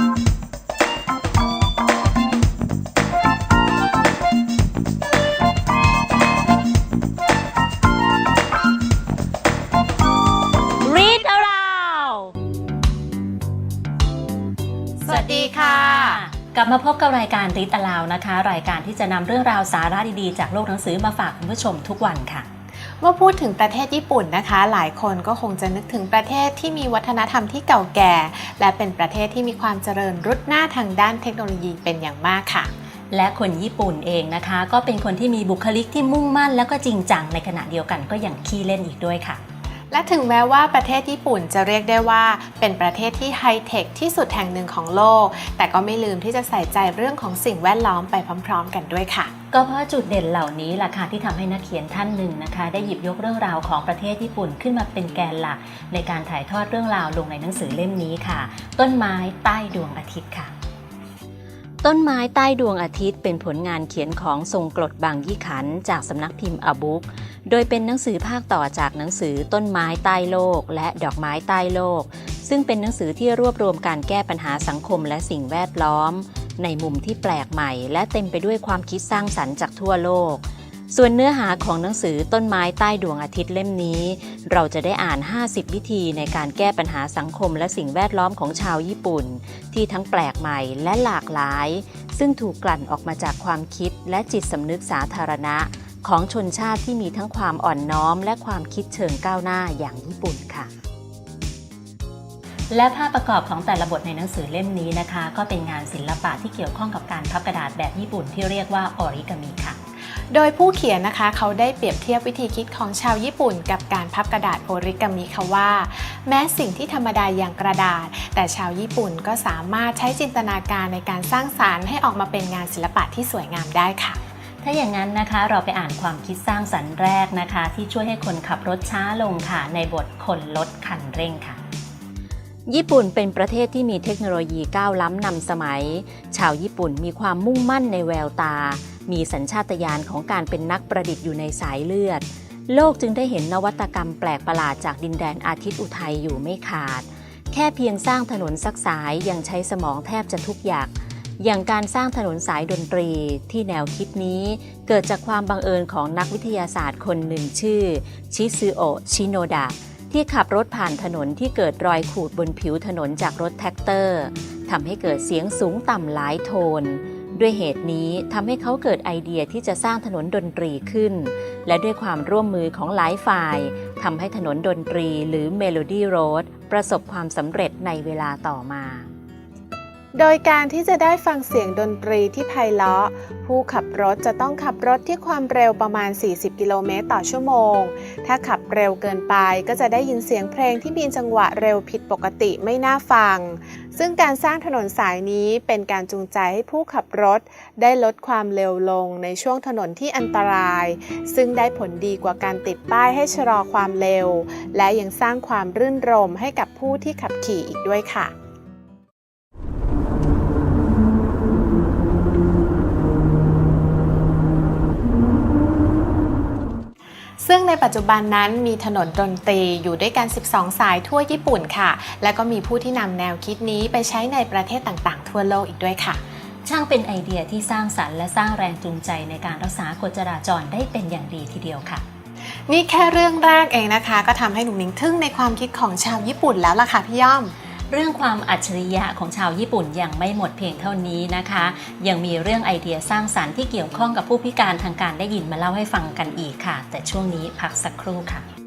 Read around สวัสดีค่ะ กลับมาพบกับรายการริตาลาวนะคะ รายการที่จะนำเรื่องราวสาระดีๆ จากโลกหนังสือมาฝากคุณผู้ชมทุกวันค่ะ เมื่อพูดถึงประเทศญี่ปุ่นนะคะ หลายคนก็คงจะนึกถึงประเทศที่มีวัฒนธรรมที่เก่าแก่ และเป็นประเทศที่มีความเจริญรุดหน้าทางด้านเทคโนโลยีเป็นอย่างมากค่ะ และคนญี่ปุ่นเองนะคะ ก็เป็นคนที่มีบุคลิกที่มุ่งมั่น แล้วก็จริงจังในขณะเดียวกันก็อย่างขี้เล่นอีกด้วยค่ะ และถึงแม้ว่าประเทศญี่ปุ่นจะเรียกได้ว่า เป็นประเทศที่ไฮเทคที่สุดแห่งหนึ่งของโลก แต่ก็ไม่ลืมที่จะใส่ใจเรื่องของสิ่งแวดล้อมไปพร้อม ๆ กันด้วยค่ะ ก็เพราะจุดเด่นเหล่านี้ล่ะค่ะที่ทำให้นักเขียนท่านหนึ่งนะคะ ได้หยิบยกเรื่องราวของประเทศญี่ปุ่นขึ้นมาเป็นแกนหลัก ในการถ่ายทอดเรื่องราวลงในหนังสือเล่มนี้ค่ะ ต้นไม้ใต้ดวงอาทิตย์ค่ะ ต้นไม้ใต้ดวงอาทิตย์เป็นผลงานเขียนของทรงกรดบางยี่ขัน จากสำนักพิมพ์อบุ๊กโดยเป็นหนังสือภาคต่อจากหนังสือต้นไม้ใต้โลก และดอกไม้ใต้โลก ซึ่งเป็นหนังสือที่รวบรวมการแก้ปัญหาสังคมและสิ่งแวดล้อม ในมุมที่แปลกใหม่ และเต็มไปด้วยความคิดสร้างสรรค์จากทั่วโลก ส่วนเนื้อหาของหนังสือต้นไม้ใต้ดวงอาทิตย์เล่มนี้ เราจะได้อ่าน 50 วิธีในการแก้ปัญหาสังคมและสิ่งแวดล้อมของชาวญี่ปุ่น ที่ทั้งแปลกใหม่และหลากหลาย ซึ่งถูกกลั่นออกมาจากความคิดและจิตสำนึกสาธารณะ ของชนชาติที่มีทั้งความอ่อนน้อม และความคิดเชิงก้าวหน้าอย่างญี่ปุ่นค่ะและภาพประกอบของแต่ละบทในหนังสือเล่มนี้นะคะ ก็เป็นงานศิลปะที่เกี่ยวข้องกับการพับกระดาษแบบญี่ปุ่นที่เรียกว่าออริกามิค่ะ โดยผู้เขียนนะคะเขาได้เปรียบเทียบวิธีคิดของชาวญี่ปุ่น กับการพับกระดาษโอริกามิค่ะว่า แม้สิ่งที่ธรรมดาอย่างกระดาษ แต่ชาวญี่ปุ่นก็สามารถใช้จินตนาการในการสร้างสารรค์ให้ออกมาเป็นงานศิลปะที่สวยงามได้ค่ะถ้าอย่างนั้นนะคะเราไปอ่านความคิดสร้างสรรค์แรกนะคะ ที่ช่วยให้คนขับรถช้าลงค่ะ ในบทคนลดคันเร่งค่ะ ญี่ปุ่นเป็นประเทศที่มีเทคโนโลยีก้าวล้ำนำสมัย ชาวญี่ปุ่นมีความมุ่งมั่นในแววตา มีสัญชาตญาณของการเป็นนักประดิษฐ์อยู่ในสายเลือด โลกจึงได้เห็นนวัตกรรมแปลกประหลาดจากดินแดนอาทิตย์อุทัยอยู่ไม่ขาด แค่เพียงสร้างถนนสักสายยังใช้สมองแทบจะทุกอย่างอย่างการสร้างถนนสายดนตรีที่แนวคิดนี้เกิดจากความบังเอิญของนักวิทยาศาสตร์คนหนึ่งชื่อ ชิซึโอะชิโนดะที่ขับรถผ่านถนนที่เกิดรอยขูดบนผิวถนนจากรถแท็กเตอร์ทำให้เกิดเสียงสูงต่ำหลายโทน ด้วยเหตุนี้ทำให้เขาเกิดไอเดียที่จะสร้างถนนดนตรีขึ้น และด้วยความร่วมมือของหลายฝ่ายทำให้ถนนดนตรีหรือเมโลดี้โรดประสบความสำเร็จในเวลาต่อมา โดยการที่จะได้ฟังเสียงดนตรีที่ไพเราะ ผู้ขับรถจะต้องขับรถที่ความเร็วประมาณ 40 กิโลเมตรต่อชั่วโมง ถ้าขับเร็วเกินไปก็จะได้ยินเสียงเพลงที่มีจังหวะเร็วผิดปกติไม่น่าฟัง ซึ่งการสร้างถนนสายนี้เป็นการจูงใจให้ผู้ขับรถ ได้ลดความเร็วลงในช่วงถนนที่อันตราย ซึ่งได้ผลดีกว่าการติดป้ายให้ชะลอความเร็ว และยังสร้างความรื่นรมให้กับผู้ที่ขับขี่อีกด้วยค่ะ ซึ่งในปัจจุบันนั้นมีถนนดนตรีอยู่ด้วยกัน 12 สายทั่วญี่ปุ่นค่ะ และก็มีผู้ที่นำแนวคิดนี้ไปใช้ในประเทศต่างๆ ทั่วโลกอีกด้วยค่ะ ช่างเป็นไอเดียที่สร้างสรรค์และสร้างแรงจูงใจในการรักษากฎจราจรได้เป็นอย่างดีทีเดียวค่ะ นี่แค่เรื่องแรกเองนะคะ ก็ทำให้หนุ่มนิ้งทึ่งในความคิดของชาวญี่ปุ่นแล้วล่ะค่ะพี่ย่อม เรื่องความอัจฉริยะของชาวญี่ปุ่นยังไม่หมดเพียงเท่านี้นะคะ ยังมีเรื่องไอเดียสร้างสรรค์ที่เกี่ยวข้องกับผู้พิการทางการได้ยินมาเล่าให้ฟังกันอีกค่ะ แต่ช่วงนี้พักสักครู่ค่ะ